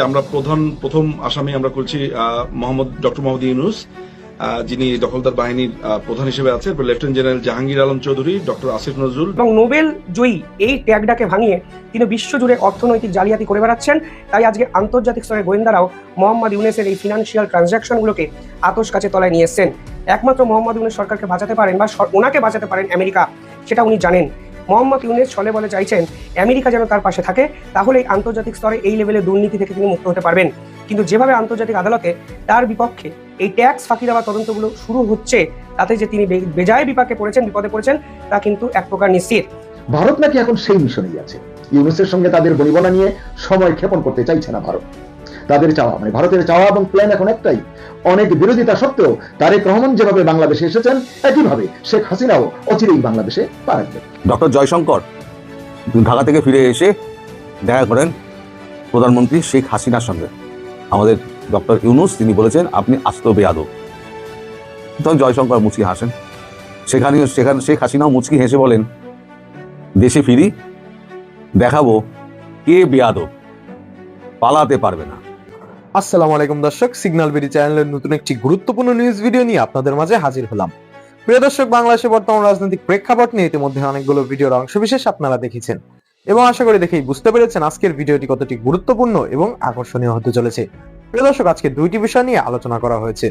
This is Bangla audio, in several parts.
আমরা প্রধান, প্রথম আসামি আমরা করছি মোহাম্মদ ডক্টর মোহাম্মদ ইউনুস যিনি দখলদার বাহিনীর প্রধান হিসেবে আছে lieutenant general Jahangir Alam Chowdhury, doctor Asif Nazrul. এবং নোবেল জয়ী এই ট্যাগটাকে ভাঙিয়ে তিনি বিশ্বজুড়ে অর্থনৈতিক জালিয়াতি করে বেড়াচ্ছেন। তাই আজকে আন্তর্জাতিক স্তরে গোয়েন্দারাও মোহাম্মদ ইউনেসের এই ফিনান্সিয়াল ট্রানজ্যাকশনগুলোকে আতস কাছে তলায় নিয়ে এসছেন। একমাত্র মোহাম্মদ ইউনেস সরকারকে বাঁচাতে পারেন বা ওনাকে বাঁচাতে পারেন আমেরিকা, সেটা উনি জানেন। মোহাম্মদ ইউনেস ছলে বলে চাইছেন, আমেরিকা যেন তার পাশে থাকে, তাহলে আন্তর্জাতিক স্তরে এই লেভেলের দুর্নীতি থেকে তিনি মুক্ত হতে পারবেন। কিন্তু যেভাবে আন্তর্জাতিক আদালতে তার বিপক্ষে এই ট্যাক্স ফাঁকি দেওয়া তদন্তগুলো শুরু হচ্ছে, তাতে যে তিনি বেজায় বিপাকে পড়েছেন, বিপদে পড়েছেন, তা কিন্তু এক প্রকার নিশ্চিত। ভারত নাকি এখন সেই মিশনেই আছে। ইউনুসের সঙ্গে তাদের বনিবনা নিয়ে সময় ক্ষেপণ করতে চাইছে না ভারত। তাদের চাওয়া মানে ভারতের চাওয়া এবং প্ল্যান এখন একটাই। অনেক বিরোধিতা সত্ত্বেও তারেক রহমান যেভাবে বাংলাদেশে এসেছেন, একইভাবে শেখ হাসিনাও অচিরেই বাংলাদেশে পা রাখবেন। ডক্টর জয়শঙ্কর, ঢাকা থেকে ফিরে এসে দেখা করেন প্রধানমন্ত্রী শেখ হাসিনার সঙ্গে। আমাদের ডক্টর ইউনুস, তিনি বলেছেন, আপনি আস্ত বেয়াদব। তখন জয়শঙ্কর মুচকি হাসেন। সেখানে সেখানে শেখ হাসিনাও মুচকি হেসে বলেন, দেশে ফিরি, দেখাবো কে বেয়াদব, পালাতে পারবে না। আসসালামু আলাইকুম দর্শক সিগন্যাল বিডি চ্যানেলের নতুন একটি গুরুত্বপূর্ণ নিউজ ভিডিও নিয়ে আপনাদের মাঝে হাজির হলাম। প্রিয় দর্শক বাংলাদেশে বর্তমান রাজনৈতিক প্রেক্ষাপট নিয়ে ইতিমধ্যে অনেকগুলো ভিডিওর অংশবিশেষ আপনারা দেখেছেন। এবং আশা করি দেখেই বুঝতে পেরেছেন আজকের ভিডিওটি কতটি গুরুত্বপূর্ণ এবং আকর্ষণীয় হতে চলেছে। প্রিয় দর্শক, আজকে দুইটি বিষয় নিয়ে আলোচনা করা হয়েছে।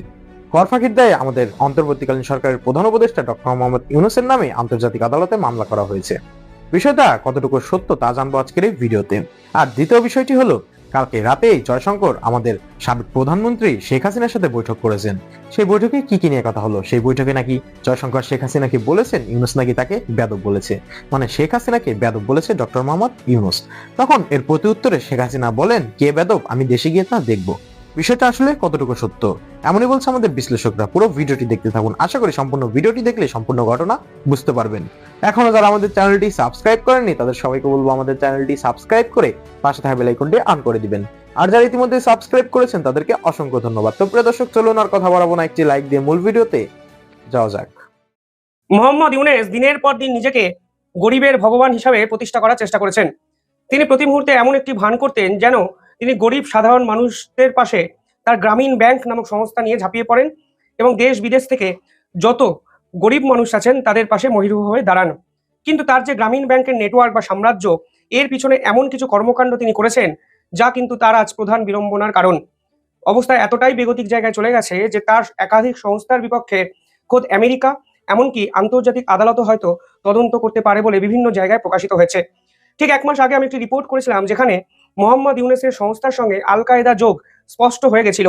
কর ফাঁকির দায়ে আমাদের অন্তর্বর্তীকালীন সরকারের প্রধান উপদেষ্টা ডক্টর মোহাম্মদ ইউনুসের নামে আন্তর্জাতিক আদালতে মামলা করা হয়েছে। বিষয়টা কতটুকু সত্য তা জানব আজকের এই ভিডিওতে। আর দ্বিতীয় বিষয়টি হলো কালকে রাতেই জয়শঙ্কর আমাদের সাবেক প্রধানমন্ত্রী শেখ হাসিনার সাথে বৈঠক করেছেন। সেই বৈঠকে কি কি নিয়ে কথা হলো? সেই বৈঠকে নাকি জয়শঙ্কর শেখ হাসিনাকে বলেছেন, ইউনুস নাকি তাকে ব্যাদব বলেছে। মানে শেখ হাসিনাকে ব্যাদব বলেছে ডক্টর মোহাম্মদ ইউনুস। তখন এর প্রতি উত্তরে শেখ হাসিনা বলেন, কে ব্যাদব আমি দেশে গিয়ে তা দেখব। বিষয়টা আসলে কতটুকু সত্য, এমনই বলছে আমাদের বিশ্লেষকরা। পুরো ভিডিওটি দেখতে থাকুন। আশা করি সম্পূর্ণ ভিডিওটি দেখলে সম্পূর্ণ ঘটনা বুঝতে পারবেন। এখনও যারা আমাদের চ্যানেলটি সাবস্ক্রাইব করেননি, তাদের সবাইকে বলব আমাদের চ্যানেলটি সাবস্ক্রাইব করে পাশে থাকা বেল আইকনটি অন করে দিবেন। আর যারা ইতিমধ্যে সাবস্ক্রাইব করেছেন, তাদেরকে অসংখ্য ধন্যবাদ। তো প্রিয় দর্শক, চলুন আর কথা বাড়াবো না। একটি লাইক দিয়ে মূল ভিডিওতে যাওয়া যাক। মোহাম্মদ ইউনেস দিনের পর দিন নিজেকে গরিবের ভগবান হিসাবে প্রতিষ্ঠা করার চেষ্টা করেছেন। তিনি প্রতি মুহূর্তে এমন একটি ভান করতেন যেন তিনি গরিব সাধারণ মানুষদের পাশে তার গ্রামীণ ব্যাংক নামক সংস্থা নিয়ে ঝাঁপিয়ে পড়েন এবং দেশ বিদেশ থেকে যত গরিব মানুষ আছেন তাদের পাশে মহিরু হয়ে দাঁড়ান। কিন্তু তার যে গ্রামীণ ব্যাংকের নেটওয়ার্ক বা সাম্রাজ্য, এর পিছনে এমন কিছু কর্মকাণ্ড তিনি করেছেন যা কিন্তু তার আজ প্রধান বিড়ম্বনার কারণ। অবস্থা এতটাই বেগতিক জায়গায় চলে গেছে যে তার একাধিক সংস্থার বিপক্ষে খোদ আমেরিকা, এমনকি আন্তর্জাতিক আদালতও হয়তো তদন্ত করতে পারে বলে বিভিন্ন জায়গায় প্রকাশিত হয়েছে। ঠিক এক মাস আগে আমি একটি রিপোর্ট করেছিলাম যেখানে মোহাম্মদ ইউনেসের সংস্থার সঙ্গে আল কায়দা যোগ স্পষ্ট হয়ে গেছিল।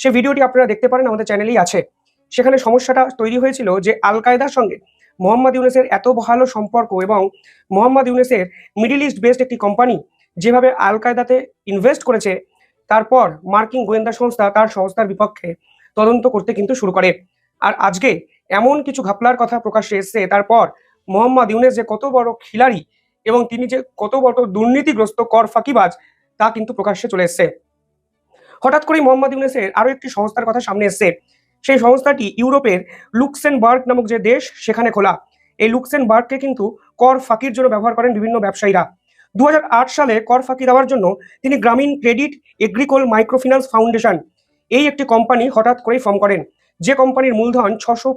সে ভিডিওটি আপনারা দেখতে পারেন, আমাদের চ্যানেলেই আছে। সেখানে সমস্যাটা তৈরি হয়েছিল যে আল কায়দার সঙ্গে মোহাম্মদ ইউনেসের এত ভালো সম্পর্ক এবং মোহাম্মদ ইউনেসের মিডিল ইস্ট বেসড একটি কোম্পানি যেভাবে আল কায়দাতে ইনভেস্ট করেছে, তারপর মার্কিন গোয়েন্দা সংস্থা তার সংস্থার বিপক্ষে তদন্ত করতে কিন্তু শুরু করে। আর আজকে এমন কিছু ঘাপলার কথা প্রকাশ্যে এসছে, তারপর মোহাম্মদ ইউনেস যে কত বড় খিলাড়ি এবং তিনি যে কত বড় দুর্নীতিগ্রস্ত কর ফাঁকিবাজ, তা কিন্তু প্রকাশ্যে চলে এসছে। হঠাৎ করেই মোহাম্মদ ইউনেসের আরও একটি সংস্থার কথা সামনে এসছে। সেই সংস্থাটি ইউরোপের লুক্সেনবার্গ নামক যে দেশ, সেখানে খোলা। এই লুক্সেনবার্গকে কিন্তু কর ফাঁকির জন্য ব্যবহার করেন বিভিন্ন ব্যবসায়ীরা। দুহাজার আট সালে কর ফাঁকি দেওয়ার জন্য তিনি গ্রামীণ ক্রেডিট এগ্রিকোল মাইক্রোফিন্যান্স ফাউন্ডেশন এই একটি কোম্পানি হঠাৎ করেই ফর্ম করেন। যে কোম্পানির মূলধন ছশো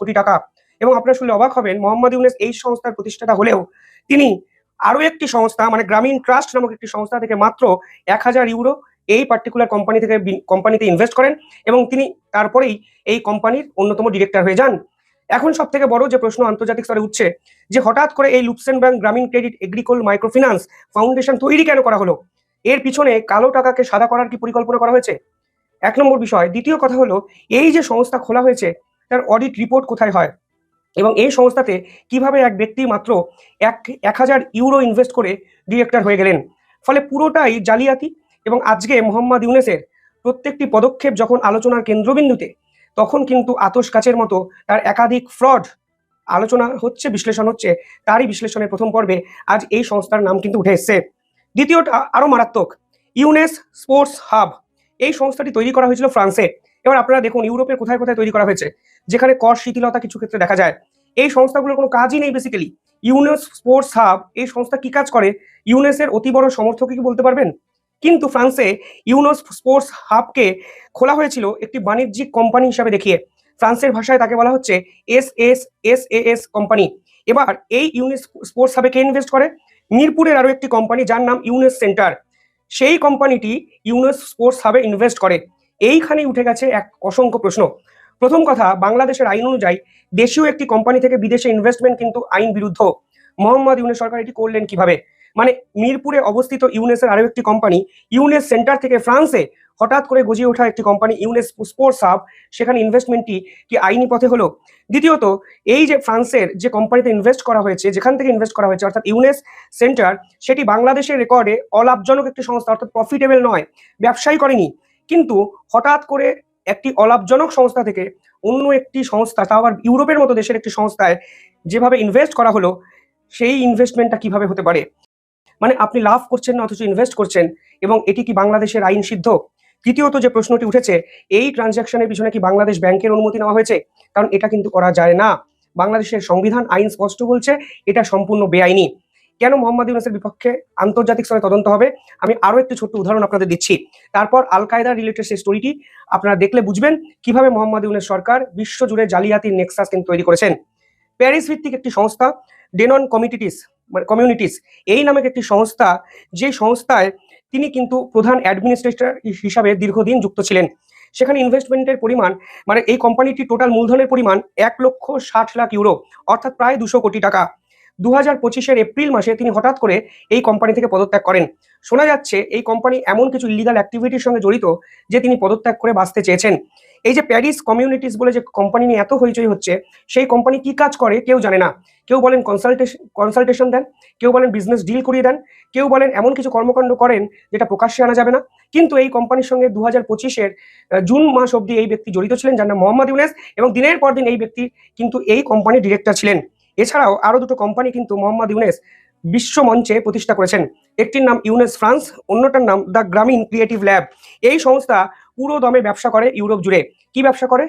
কোটি টাকা। এবং আপনারা শুনলে অবাক হবেন, মোহাম্মদ ইউনেস এই সংস্থার প্রতিষ্ঠাতা হলেও তিনি আরও একটি সংস্থা মানে গ্রামীণ ট্রাস্ট নামক একটি সংস্থা থেকে মাত্র এক হাজার ইউরো এই পার্টিকুলার কোম্পানি থেকে কোম্পানিতে ইনভেস্ট করেন এবং তিনি তারপরেই এই কোম্পানির অন্যতম ডিরেক্টর হয়ে যান। এখন সব থেকে বড় যে প্রশ্ন আন্তর্জাতিক স্তরে উঠছে, যে হঠাৎ করে এই লুপসেন bank Grameen credit, Agricole, microfinance foundation তৈরি কেন করা হলো? এর পিছনে কালো টাকাকে সাদা করার কি পরিকল্পনা করা হয়েছে? এক নম্বর বিষয়। দ্বিতীয় কথা হলো, এই যে সংস্থা খোলা হয়েছে, তার অডিট রিপোর্ট কোথায় হয়? এবং এই সংস্থাতে কীভাবে এক ব্যক্তি মাত্র এক এক হাজার ইউরো ইনভেস্ট করে ডিরেক্টর হয়ে গেলেন। ফলে পুরোটাই জালিয়াতি এবং আজকে মোহাম্মদ ইউনেসের প্রত্যেকটি পদক্ষেপ যখন আলোচনার কেন্দ্রবিন্দুতে, তখন কিন্তু আতস কাচের মতো তার একাধিক ফ্রড আলোচনা হচ্ছে, বিশ্লেষণ হচ্ছে, তারই বিশ্লেষণের প্রথম পর্বে আজ এই সংস্থার নাম কিন্তু উঠে এসছে। দ্বিতীয়টা আরও মারাত্মক, ইউনেস স্পোর্টস হাব। এই সংস্থাটি তৈরি করা হয়েছিল ফ্রান্সে। এবার আপনারা দেখুন, ইউরোপের কোথায় কোথায় তৈরি করা হয়েছে। যেখানে কর শিথিলতা কিছু ক্ষেত্রে দেখা যায়। এই সংস্থাগুলোর কোনো কাজই নেই বেসিক্যালি ইউনেস স্পোর্টস হাব, এই সংস্থা কি কাজ করে? ইউনেসের অতি বড় সমর্থক কি বলতে পারবেন? কিন্তু ফ্রান্সে ইউনোস স্পোর্টস হাবকে খোলা হয়েছিল একটি বাণিজ্যিক কোম্পানি হিসাবে দেখিয়ে। ফ্রান্সের ভাষায় তাকে বলা হচ্ছে S S S A S company. এবার এই ইউনেস স্পোর্টস হাবে কে ইনভেস্ট করে? মিরপুরের আরও একটি কোম্পানি যার নাম ইউনেস সেন্টার। সেই কোম্পানিটি ইউনেস স্পোর্টস হাবে ইনভেস্ট করে। এইখানেই উঠে গেছে এক অসংখ্য প্রশ্ন। প্রথম কথা, বাংলাদেশের আইন অনুযায়ী দেশীয় একটি কোম্পানি থেকে বিদেশে ইনভেস্টমেন্ট কিন্তু আইন বিরুদ্ধ। মোহাম্মদ ইউনেস সরকার এটি করলেন কীভাবে? মানে মিরপুরে অবস্থিত ইউনেসের আরও একটি কোম্পানি ইউনেস সেন্টার থেকে ফ্রান্সে হঠাৎ করে গজিয়ে ওঠা একটি কোম্পানি ইউনেস স্পোর্টস হাব, সেখানে ইনভেস্টমেন্টটি কি আইনি পথে হলো? দ্বিতীয়ত, এই যে ফ্রান্সের যে কোম্পানিতে ইনভেস্ট করা হয়েছে, যেখান থেকে ইনভেস্ট করা হয়েছে, অর্থাৎ ইউনেস সেন্টার, সেটি বাংলাদেশের রেকর্ডে অলাভজনক একটি সংস্থা, অর্থাৎ প্রফিটেবল নয়, ব্যবসায়ী করেনি। কিন্তু হঠাৎ করে একটি অলাভজনক সংস্থা থেকে অন্য একটি সংস্থা, তাও আবার ইউরোপের মতো দেশের একটি সংস্থায় যেভাবে ইনভেস্ট করা হলো, সেই ইনভেস্টমেন্টটা কীভাবে হতে পারে? মানে আপনি লাভ করছেন না, অথচ ইনভেস্ট করছেন, এবং এটি কি বাংলাদেশের আইন সিদ্ধ? তৃতীয়ত যে প্রশ্নটি উঠেছে, এই ট্রানজ্যাকশনের পিছনে কি বাংলাদেশ ব্যাংকের অনুমতি নেওয়া হয়েছে? কারণ এটা কিন্তু করা যায় না। বাংলাদেশের সংবিধান আইন স্পষ্ট বলছে, এটা সম্পূর্ণ বেআইনি। কেন মোহাম্মদ ইউনুসের বিপক্ষে আন্তর্জাতিক স্তরে তদন্ত হবে? আমি আরও একটি ছোট্ট উদাহরণ আপনাদের দিচ্ছি। তারপর আল কায়দা রিলেটেড সেই স্টোরিটি আপনারা দেখলে বুঝবেন কীভাবে মোহাম্মদ ইউনুস সরকার বিশ্বজুড়ে জালিয়াতির নেক্সাস কিন্তু তৈরি করেছেন। প্যারিস ভিত্তিক একটি সংস্থা ডেনন কমিটিটিস মানে কমিউনিটিস এই নামক একটি সংস্থা, যে সংস্থায় তিনি কিন্তু প্রধান অ্যাডমিনিস্ট্রেটর হিসাবে দীর্ঘদিন যুক্ত ছিলেন। সেখানে ইনভেস্টমেন্টের পরিমাণ মানে এই কোম্পানিটি টোটাল মূলধনের পরিমাণ এক লক্ষ ষাট লাখ ইউরো অর্থাৎ প্রায় দুশো কোটি টাকা। দু হাজার পঁচিশের এপ্রিল মাসে তিনি হঠাৎ করে এই কোম্পানি থেকে পদত্যাগ করেন। শোনা যাচ্ছে এই কোম্পানি এমন কিছু ইলিগাল অ্যাক্টিভিটির সঙ্গে জড়িত যে তিনি পদত্যাগ করে বাঁচতে চেয়েছেন। এই যে প্যারিস কমিউনিটিস বলে যে কোম্পানি নিয়ে এত হইচই হচ্ছে, সেই কোম্পানি কি কাজ করে কেউ জানে না। কেউ বলেন কনসালটেশন কনসালটেশন দেন, কেউ বলেন বিজনেস ডিল করিয়ে দেন, কেউ বলেন এমন কিছু কর্মকাণ্ড করেন যেটা প্রকাশ্যে আনা যাবে না। কিন্তু এই কোম্পানির সঙ্গে দু হাজার পঁচিশের জুন মাস অবধি এই ব্যক্তি জড়িত ছিলেন, যার নাম মোহাম্মদ ইউনেস এবং দিনের পর দিন এই ব্যক্তি কিন্তু এই কোম্পানির ডিরেক্টর ছিলেন। এছাড়াও আরও দুটো কোম্পানি কিন্তু মোহাম্মদ ইউনেস বিশ্ব মঞ্চে প্রতিষ্ঠা করেছেন। একটির নাম ইউনেস ফ্রান্স, অন্যটার নাম দ্য গ্রামীণ ক্রিয়েটিভ ল্যাব। এই সংস্থা পুরো দমে ব্যবসা করে ইউরোপ জুড়ে। কি ব্যবসা করে?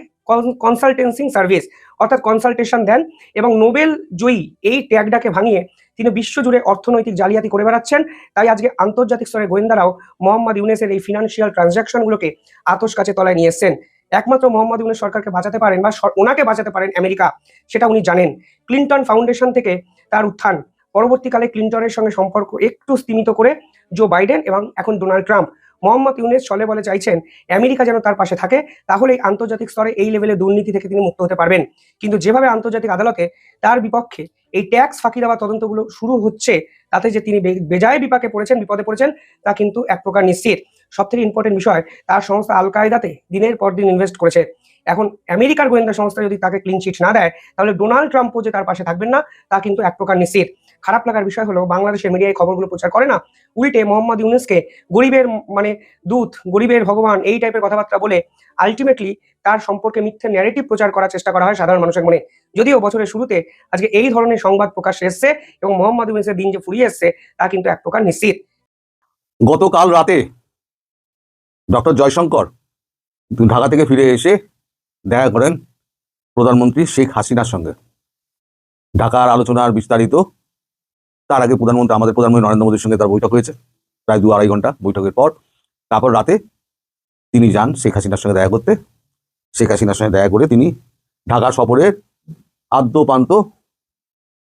কনসালটেন্সিং সার্ভিস অর্থাৎ কনসালটেশন দেন এবং নোবেল জয়ী এই ট্যাগটাকে ভাঙিয়ে তিনি বিশ্বজুড়ে অর্থনৈতিক জালিয়াতি করে বেড়াচ্ছেন। তাই আজকে আন্তর্জাতিক স্তরে গোয়েন্দারাও মোহাম্মদ ইউনেসের এই ফিনান্সিয়াল ট্রানজাকশনগুলোকে আতস কাছে তলায় নিয়ে এসছেন। একমাত্র মোহাম্মদ ইউনেস সরকারকে বাঁচাতে পারেন বা ওনাকে বাঁচাতে পারেন আমেরিকা, সেটা উনি জানেন। ক্লিন্টন ফাউন্ডেশন থেকে তার উত্থান, পরবর্তীকালে ক্লিন্টনের সঙ্গে সম্পর্ক একটু স্তীমিত করে জো বাইডেন এবং এখন ডোনাল্ড ট্রাম্প। মোহাম্মদ ইউনেস চলে বলে চাইছেন, আমেরিকা যেন তার পাশে থাকে, তাহলেই আন্তর্জাতিক স্তরে এই লেভেলে দুর্নীতি থেকে তিনি মুক্ত হতে পারবেন। কিন্তু যেভাবে আন্তর্জাতিক আদালতে তার বিপক্ষে এই ট্যাক্স ফাঁকি দেওয়া তদন্তগুলো শুরু হচ্ছে তাতে যে তিনি বেজায় বিপাকে পড়েছেন, বিপদে পড়েছেন, তা কিন্তু এক প্রকার নিশ্চিত। সব থেকে ইম্পর্টেন্ট বিষয়, তার সংস্থা আল কায়দাতে দিনের পর দিন ইনভেস্ট করেছে। এখন আমেরিকার গোয়েন্দা সংস্থা যদি তাকে ক্লিন চিট না দেয়, তাহলে ডোনাল্ড ট্রাম্পও যে তার পাশে থাকবেন না, তা কিন্তু এক প্রকার নিশ্চিত। খারাপ লাগার বিষয় হলো বাংলাদেশের মিডিয়ায় খবরগুলো প্রচার করে না। উল্টে মোহাম্মদ ইউনুসকে গরিবের মানে দূত, গরিবের ভগবান এই টাইপের কথাবার্তা বলে আলটিমেটলি তার সম্পর্কে মিথ্যে ন্যারেটিভ প্রচার করার চেষ্টা করা হয় সাধারণ মানুষের মনে। যদিও বছরের শুরুতে আজকে এই ধরনের সংবাদ প্রকাশ এসছে এবং মোহাম্মদ ইউনুসের দিন যে ফুরিয়ে এসছে, তা কিন্তু এক প্রকার নিশ্চিত। গতকাল রাতে ডক্টর জয়শঙ্কর ঢাকা থেকে ফিরে এসে দেখা করেন প্রধানমন্ত্রী শেখ হাসিনার সঙ্গে। ঢাকার আলোচনার বিস্তারিত তার আগে প্রধানমন্ত্রী, আমাদের প্রধানমন্ত্রী নরেন্দ্র মোদীর সঙ্গে তার বৈঠক হয়েছে, প্রায় দু আড়াই ঘণ্টা বৈঠকের পর। তারপর রাতে তিনি যান শেখ হাসিনার সঙ্গে দেখা করতে। শেখ হাসিনার সঙ্গে দেখা করে তিনি ঢাকা সফরের আদ্যপান্ত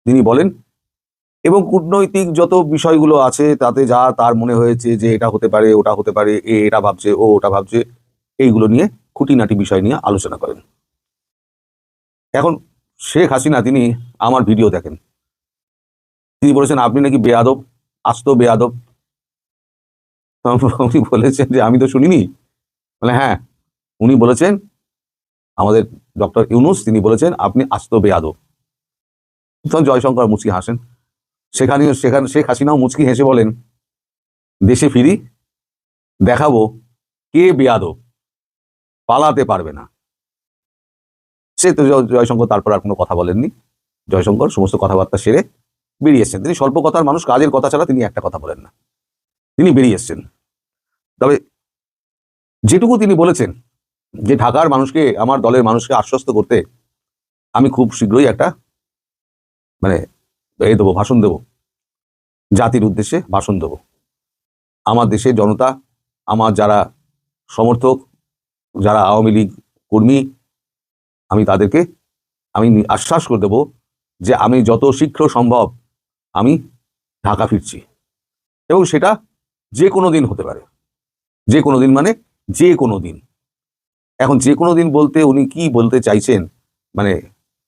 তিনি বলেন, এবং কূটনৈতিক যত বিষয়গুলো আছে, তাতে যা তার মনে হয়েছে যে এটা হতে পারে, ওটা হতে পারে, এ এটা ভাবছে, ও ওটা ভাবছে, এইগুলো নিয়ে খুঁটিনাটি বিষয় নিয়ে আলোচনা করেন। এখন শেখ হাসিনা, তিনি আমার ভিডিও দেখেন। তিনি বলেছেন, আপনি নাকি বেয়াদব, আস্ত বেয়াদব। উনি বলেছেন যে, আমি তো শুনিনি। বলে হ্যাঁ উনি বলেছেন, আমাদের ডক্টর ইউনুস, তিনি বলেছেন, আপনি আস্ত বেয়াদব। তখন জয়শঙ্কর মুচকি হাসেন। সেখানে সেখানে, শেখ হাসিনাও মুচকি হেসে বলেন, দেশে ফিরি, দেখাবো কে বেয়াদব, পালাতে পারবে না। সে তো জয়- জয়শঙ্কর তারপর আর কোনো কথা বলেননি। জয়শঙ্কর সমস্ত কথাবার্তা সেরে বেরিয়ে এসছেন। তিনি স্বল্প কথার মানুষ, কাজের কথা ছাড়া তিনি একটা কথা বলেন না। তিনি বেরিয়ে এসছেন। তবে যেটুকু তিনি বলেছেন, যে ঢাকার মানুষকে, আমার দলের মানুষকে আশ্বস্ত করতে আমি খুব শীঘ্রই একটা মানে এই দেবো, ভাষণ দেবো। জাতির উদ্দেশ্যে ভাষণ দেবো। আমার দেশের জনতা, আমার যারা সমর্থক, যারা আওয়ামী লীগ কর্মী, আমি তাদেরকে, আমি আশ্বাস করে দেব যে আমি যত শীঘ্র সম্ভব আমি ঢাকা ফিরছি। এবং সেটা যে কোনো দিন হতে পারে। যে কোনো দিন মানে যে কোনো দিন। এখন যে কোনো দিন বলতে উনি কি বলতে চাইছেন মানে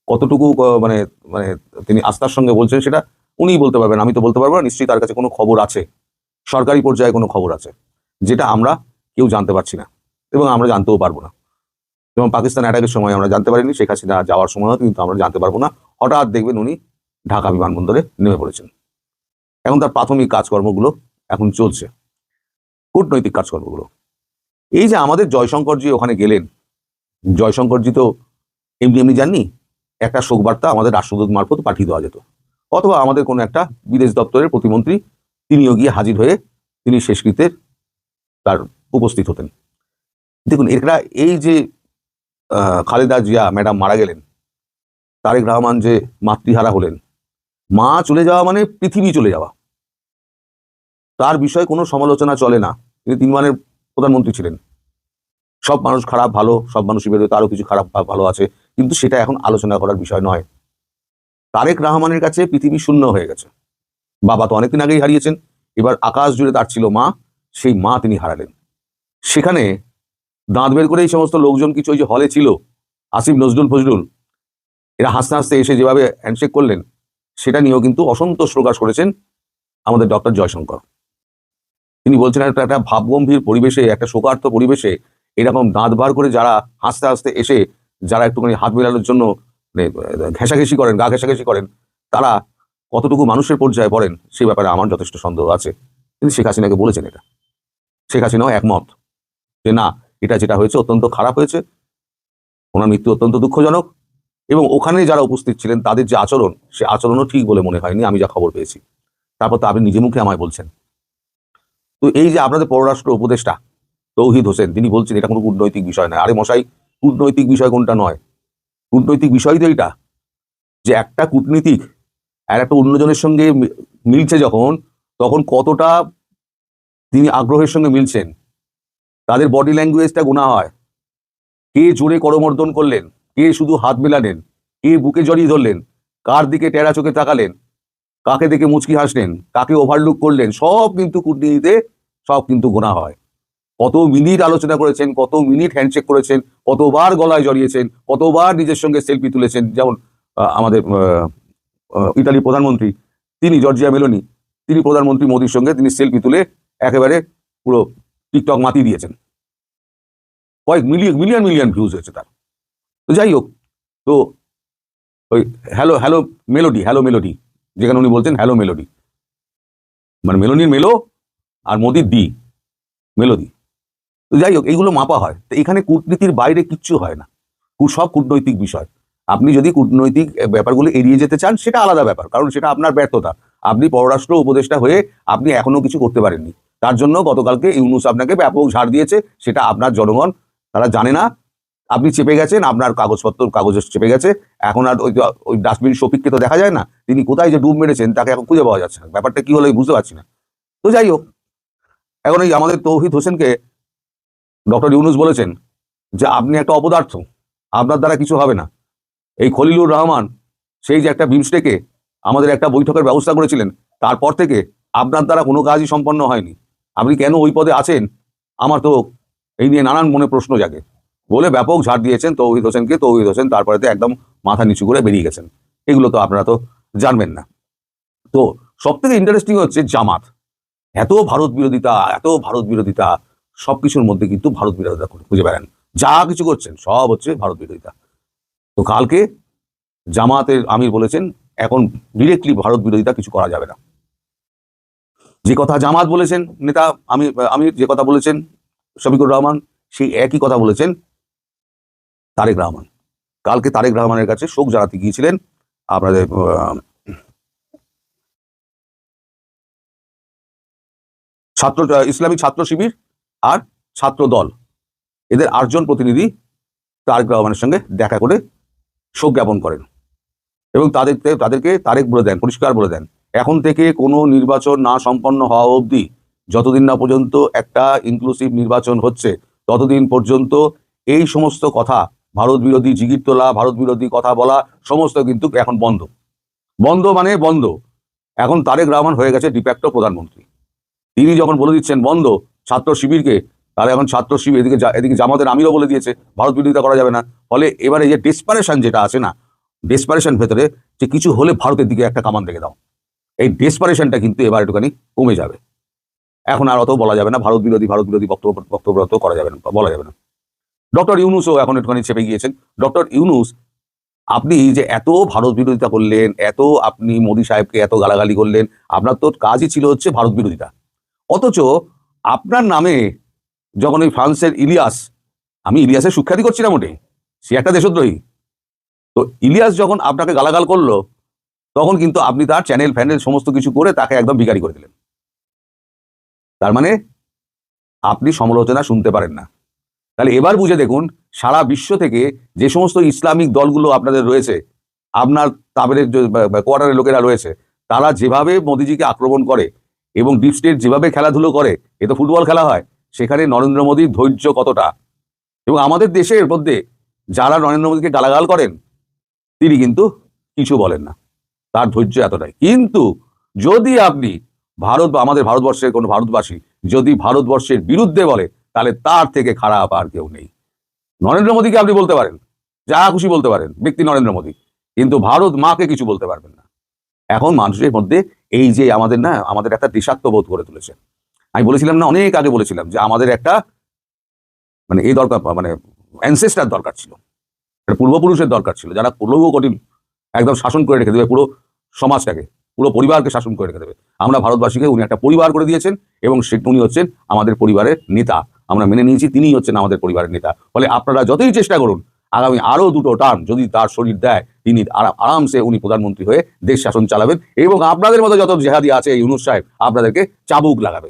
কতটুকু মানে মানে তিনি আস্থার সঙ্গে বলছেন সেটা উনিই বলতে পারবেন, আমি তো বলতে পারব না, নিশ্চয়ই তার কাছে কোনো খবর আছে। সরকারি পর্যায়ে কোনো খবর আছে, যেটা আমরা কেউ জানতে পারছি না এবং আমরা জানতেও পারব না। যেমন পাকিস্তান অ্যাটাকের সময় আমরা জানতে পারিনি, শেখ হাসিনা যাওয়ার সময়ও কিন্তু আমরা জানতে পারব না। হঠাৎ দেখবেন উনি ঢাকা বিমানবন্দরে নেমে পড়েছেন। এখন তার প্রাথমিক কাজকর্মগুলো এখন চলছে, কূটনৈতিক কাজকর্মগুলো। এই যে আমাদের জয়শঙ্করজি ওখানে গেলেন, জয়শঙ্করজি তো এমনি এমনি যাননি, একটা শোকবার্তা আমাদের রাষ্ট্রদূত মারফত পাঠিয়ে দেওয়া যেত। অথবা আমাদের কোনো একটা বিদেশ দপ্তরের প্রতিমন্ত্রী তিনিও গিয়ে হাজির হয়ে তিনি শেষকৃত্যের তার উপস্থিত হতেন। দেখুন, এরা এই যে খালেদা জিয়া ম্যাডাম মারা গেলেন, তারেক রহমান যে মাতৃহারা হলেন মা চলে যাওয়া মানে পৃথিবী চলে যাওয়া। তার বিষয়ে কোনো সমালোচনা চলে না। তিনি তিন মানের প্রধানমন্ত্রী ছিলেন। সব মানুষ খারাপ, ভালো, সব মানুষই বেরোয়, তারও কিছু খারাপ ভালো আছে। কিন্তু সেটা এখন আলোচনা করার বিষয় নয়। তারেক রহমানের কাছে পৃথিবী শূন্য হয়ে গেছে। বাবা তো অনেকদিন আগেই হারিয়েছেন। এবার আকাশ জুড়ে তার ছিল মা, সেই মা তিনি হারালেন। সেখানে দাঁত বের করে এই সমস্ত লোকজন কিছু ওই যে হলে ছিল, আসিফ নজরুল ফজরুল এরা হাসতে হাসতে এসে যেভাবে হ্যান্ডশেক করলেন সেটা নিয়েও কিন্তু অসন্তোষ প্রকাশ করেছেন আমাদের ডক্টর জয়শঙ্কর। তিনি বলছেন একটা একটা ভাবগম্ভীর পরিবেশে একটা শোকার্ত পরিবেশে এরকম দাঁত বার করে যারা হাসতে হাসতে এসে যারা একটুখানি হাত মেলানোর জন্য মানে, ঘেঁষাঘেঁষি করেন গা ঘেঁষাঘেঁষি করেন তারা কতটুকু মানুষের পর্যায়ে পড়েন সেই ব্যাপারে আমার যথেষ্ট সন্দেহ আছে। কিন্তু শেখ হাসিনাকে বলেছেন এটা। শেখ হাসিনাও একমত যে না এটা যেটা হয়েছে অত্যন্ত খারাপ হয়েছে। ওনার মৃত্যু অত্যন্ত দুঃখজনক। এবং ওখানে যারা উপস্থিত ছিলেন, তাদের যে আচরণ, সে আচরণও ঠিক বলে মনে হয়নি, আমি যা খবর পেয়েছি। তারপর তো আপনি নিজে মুখে আমায় বলছেন। তো এই যে আপনাদের পররাষ্ট্র উপদেষ্টা তৌহিদ হোসেন, তিনি বলছেন এটা কোনো কূটনৈতিক বিষয় নয়। আরে মশাই, কূটনৈতিক বিষয় কোনটা নয়? কূটনৈতিক বিষয় তো এটা যে একটা কূটনীতিক আর একটা অন্যজনের সঙ্গে মিলছে যখন, তখন কতটা তিনি আগ্রহের সঙ্গে মিলছেন। তাদের বডি ল্যাঙ্গুয়েজটা গোনা হয়। কে জোরে করমর্দন করলেন? কে শুধু হাত মেলালেন? কে বুকে জড়িয়ে ধরলেন? কার দিকে টেরা চোখে তাকালেন? কাকে দেখে মুচকি হাসলেন? কাকে ওভারলুক করলেন? সব কিন্তু কূটনীতিতে, সব কিন্তু গোনা হয়। কত মিনিট আলোচনা করেছেন, কত মিনিট হ্যান্ডশেক করেছেন, কতবার গলায় জড়িয়েছেন, কতবার নিজের সঙ্গে সেলফি তুলেছেন। যেমন আমাদের ইতালির প্রধানমন্ত্রী, তিনি জর্জিয়া মেলোনি, তিনি প্রধানমন্ত্রী মোদীর সঙ্গে তিনি সেলফি তুলে একেবারে পুরো টিকটক মাতি দিয়েছেন। কয়েক মিলিয়ন মিলিয়ন মিলিয়ন ভিউজ হয়েছে তার। তো যাই হোক, তো ওই hello hello melody hello melody, যেখানে উনি বলছেন হ্যালো মেলোডি। মানে মেলোনির মেলো আর মোদির দি, মেলোডি। তো যাই হোক, এইগুলো মাপা হয়। তো এখানে কূটনীতির বাইরে কিচ্ছু হয় না। সব কূটনৈতিক বিষয়। আপনি যদি কূটনৈতিক ব্যাপারগুলো এড়িয়ে যেতে চান, সেটা আলাদা ব্যাপার, কারণ সেটা আপনার ব্যর্থতা। আপনি পররাষ্ট্র উপদেষ্টা হয়ে আপনি এখনও কিছু করতে পারেননি। তার জন্য গতকালকে ইউনুস আপনাকে ব্যাপক ঝাড় দিয়েছে, সেটা আপনার জনগণ, তারা জানে না। আপনি চেপে গেছেন, আপনার কাগজপত্র কাগজে চেপে গেছে। এখন আর ওই ওই ডাস্টবিন শফিককে তো দেখা যায় না। তিনি কোথায় যে ডুব মেরেছেন, তাকে এখন খুঁজে পাওয়া যাচ্ছে না। ব্যাপারটা কি হলো বুঝতে পারছি না। তো যাই হোক, এখন এই আমাদের তৌহিদ হোসেনকে ডক্টর ইউনুস বলেছেন যে, আপনি একটা অপদার্থ, আপনার দ্বারা কিছু হবে না। এই খলিলুর রহমান সেই যে একটা বিমস্টেকে আমাদের একটা বৈঠকের ব্যবস্থা করেছিলেন, তারপর থেকে আপনার দ্বারা কোনো কাজই সম্পন্ন হয়নি। আপনি কেন ওই পদে আছেন? আমার তো এই নিয়ে নানান মনে প্রশ্ন জাগে। বলে ব্যাপক ঝাড় দিয়েছেন তৌহিদ হোসেনকে। তৌহিদ হোসেন তারপরে তো একদম মাথা নিচু করে বেরিয়ে গেছেন। এগুলো তো আপনারা তো জানবেন না। তো সব থেকে ইন্টারেস্টিং হচ্ছে জামাত। এত ভারত বিরোধিতা, এত ভারত বিরোধিতা সব কিছুর মধ্যে কিন্তু ভারত বিরোধিতা খুঁজে বেড়ান। যা কিছু করছেন, সব হচ্ছে ভারত বিরোধিতা। তো কালকে জামাতের আমির বলেছেন, এখন ডিরেক্টলি ভারত বিরোধিতা কিছু করা যাবে না। যে কথা জামাত বলেছেন, নেতা আমি আমির যে কথা বলেছেন, শফিকুর রহমান, সেই একই কথা বলেছেন তারেক রহমান। কালকে তারেক রহমানের কাছে শোক জানাতে গিয়েছিলেন আপনাদের ছাত্র ইসলামিক ছাত্র শিবির আর ছাত্র দল। এদের আটজন প্রতিনিধি তারেক রহমানের সঙ্গে দেখা করে শোক জ্ঞাপন করেন এবং তাদের তাদেরকে তারেক বলে দেন, পরিষ্কার বলে দেন। এখন থেকে কোনো নির্বাচন না সম্পন্ন হওয়া অবধি যতদিন না পর্যন্ত একটা ইনক্লুসিভ নির্বাচন হচ্ছে, ততদিন পর্যন্ত এই সমস্ত কথা ভারত বিরোধী জিগির তোলা ভারত বিরোধী কথা বলা, সমস্ত কিন্তু এখন বন্ধ। বন্ধ মানে বন্ধ। এখন তারেক রহমান হয়ে গেছে ডিপ্যাক্ট প্রধানমন্ত্রী। তিনি যখন বলে দিচ্ছেন বন্ধ ছাত্র শিবিরকে, তাহলে এখন ছাত্র শিবির এদিকে এদিকে জামাতের আমিরও বলে দিয়েছে, ভারত বিরোধিতা করা যাবে না। ফলে এবারে যে ডেসপারেশন যেটা আছে না ডেসপারেশন ভেতরে যে কিছু হলে ভারতের দিকে একটা কামান রেখে দাও। এই ডেসপারেশনটা কিন্তু এবার একটুখানি কমে যাবে। এখন আর অত বলা যাবে না ভারত বিরোধী ভারত বিরোধী বক্তব্য বক্তব্য করা যাবে না, বলা যাবে না। ডক্টর ইউনুসও এখন একটুখানি চেপে গিয়েছেন। ডক্টর ইউনুস, আপনি যে এত ভারত বিরোধিতা করলেন, এত আপনি মোদী সাহেবকে এত গালাগালি করলেন, আপনার তো কাজই ছিল হচ্ছে ভারত বিরোধিতা। অথচ আপনার নামে যখন ওই ফ্রান্সের ইলিয়াস, আমি ইলিয়াসের সুখ্যাতি করছি না মোটে, সে একটা দেশদ্রোহী। তো ইলিয়াস যখন আপনাকে গালাগাল করল, তখন কিন্তু আপনি তার চ্যানেল ফ্যানেল সমস্ত কিছু করে তাকে একদম বিকারি করে দিলেন। তার মানে আপনি সমালোচনা শুনতে পারেন না। তাহলে এবার বুঝে দেখুন, সারা বিশ্ব থেকে যে সমস্ত ইসলামিক দলগুলো আপনাদের রয়েছে, আপনার যে কোয়ার্টারের লোকেরা রয়েছে, তারা যেভাবে মোদিজিকে আক্রমণ করে এবং ডিপ স্টেট যেভাবে খেলাধুলো করে, এ তো ফুটবল খেলা হয়, সেখানে নরেন্দ্র মোদীর ধৈর্য কতটা? এবং আমাদের দেশের মধ্যে যারা নরেন্দ্র মোদীকে গালাগাল করেন, তিনি কিন্তু কিছু বলেন না, তার ধৈর্য এতটাই। কিন্তু যদি আপনি ভারত বা আমাদের ভারতবর্ষের কোনো ভারতবাসী যদি ভারতবর্ষের বিরুদ্ধে বলে তাহলে তার থেকে খারাপ আর কেউ নেই। নরেন্দ্র মোদীকে আপনি বলতে পারেন, যা খুশি বলতে পারেন, ব্যক্তি নরেন্দ্র মোদী। কিন্তু ভারত মাকে কিছু বলতে পারবেন না। এখন মানুষের মধ্যে এই যে আমাদের না, আমাদের একটা দেশাত্মবোধ করে তুলেছে। আমি বলেছিলাম না, অনেক আগে বলেছিলাম যে আমাদের একটা মানে এই দরকার মানে অ্যানসেস্টার দরকার ছিল। পূর্বপুরুষের দরকার ছিল, যারা পূর্ব কঠিন একদম শাসন করে রেখে দেবে পুরো সমাজটাকে, পুরো পরিবারকে শাসন করে রেখে দেবে। আমরা ভারতবাসীকে উনি একটা পরিবার করে দিয়েছেন এবং সে, উনি হচ্ছেন আমাদের পরিবারের নেতা। আমরা মেনে নিয়েছি, তিনিই হচ্ছেন আমাদের পরিবারের নেতা। ফলে আপনারা যতই চেষ্টা করুন, আগামী আরও দুটো টার্ম যদি তার শরীর দেয়, তিনি আরামসে উনি প্রধানমন্ত্রী হয়ে দেশ শাসন চালাবেন এবং আপনাদের মতো যত জেহাদি আছে ইউনুস সাহেব, আপনাদেরকে চাবুক লাগাবে।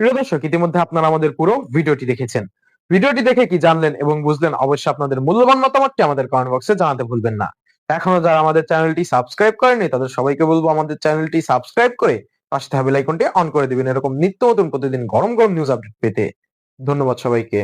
প্রিয় দর্শক, ইতিমধ্যে আপনারা আমাদের পুরো ভিডিওটি দেখেছেন। ভিডিওটি দেখে কি জানলেন এবং বুঝলেন, অবশ্যই আপনাদের মূল্যবান মতামতটি আমাদের কমেন্ট বক্সে জানাতে ভুলবেন না। এখনও যারা আমাদের চ্যানেলটি সাবস্ক্রাইব করেনি তাদের সবাইকে বলব আমাদের চ্যানেলটি সাবস্ক্রাইব করে পাশে থাকা বেল অন করে দিবেন। এরকম নিত্য নতুন প্রতিদিন গরম গরম নিউজ আপডেট পেতে। ধন্যবাদ সবাইকে।